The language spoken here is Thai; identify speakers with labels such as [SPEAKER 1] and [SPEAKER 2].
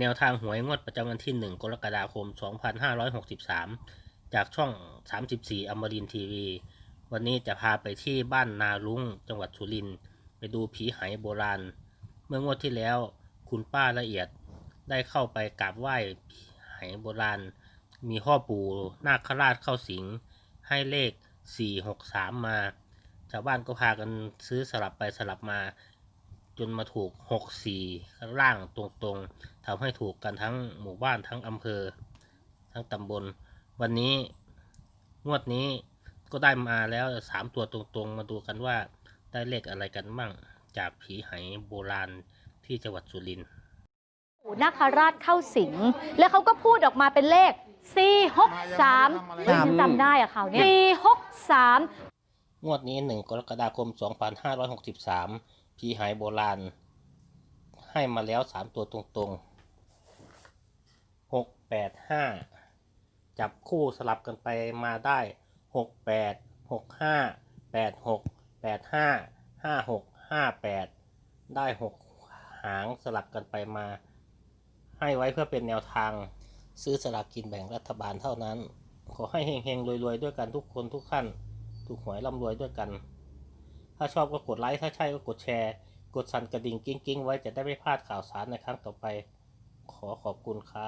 [SPEAKER 1] แนวทางหวยงวดประจำวันที่ 1 กรกฎาคม 2563 จากช่อง 34 อมรินทีวี วันนี้จะพาไปที่บ้านนาลุงจังหวัดสุรินทร์ไปดูผีไหโบราณ เมื่องวดที่แล้วคุณป้าละเอียดได้เข้าไปกราบไหว้ผีไหโบราณ มีพ่อปู่นาคราชเข้าสิง ให้เลข 463 มา ชาวบ้านก็พากันซื้อสลับไปสลับมา จนมาถูก 64ข้างล่างตรงๆทำให้ถูกกันทั้งหมู่บ้านทั้งอำเภอ ทั้งตำบล วันนี้งวดนี้ก็ได้มาแล้วสามตัวตรงๆ มาดูกันว่าได้เลขอะไรกันบ้างจากผีไหโบราณที่จังหวัดสุรินทร์
[SPEAKER 2] ปู่นาคราชเข้าสิง แล้วเขาก็พูดออกมาเป็นเลข 463เฮ้ยฉันจำได้อะข่าวเนี้ย463
[SPEAKER 1] งวดนี้ 1 กรกฎาคม 2563 ผีหายโบราณ ให้มาแล้ว3ตัวตรงๆ6 8 5จับคู่สลับกันไปมาได้6 8 6 5 8 6 8 5 5 6 5 8ได้6หางสลับกันไปมา ให้ไว้เพื่อเป็นแนวทางซื้อสลากกินแบ่งรัฐบาลเท่านั้น ขอให้เฮงๆรวยๆด้วยกันทุกคนทุกท่านถูกหวยร่ำรวยด้วยกัน ถ้าชอบก็กดไลค์ ถ้าใช่ก็กดแชร์ กดสั่นกระดิ่งกิ้งๆ ไว้จะได้ไม่พลาดข่าวสารในครั้งต่อไป ขอขอบคุณครับ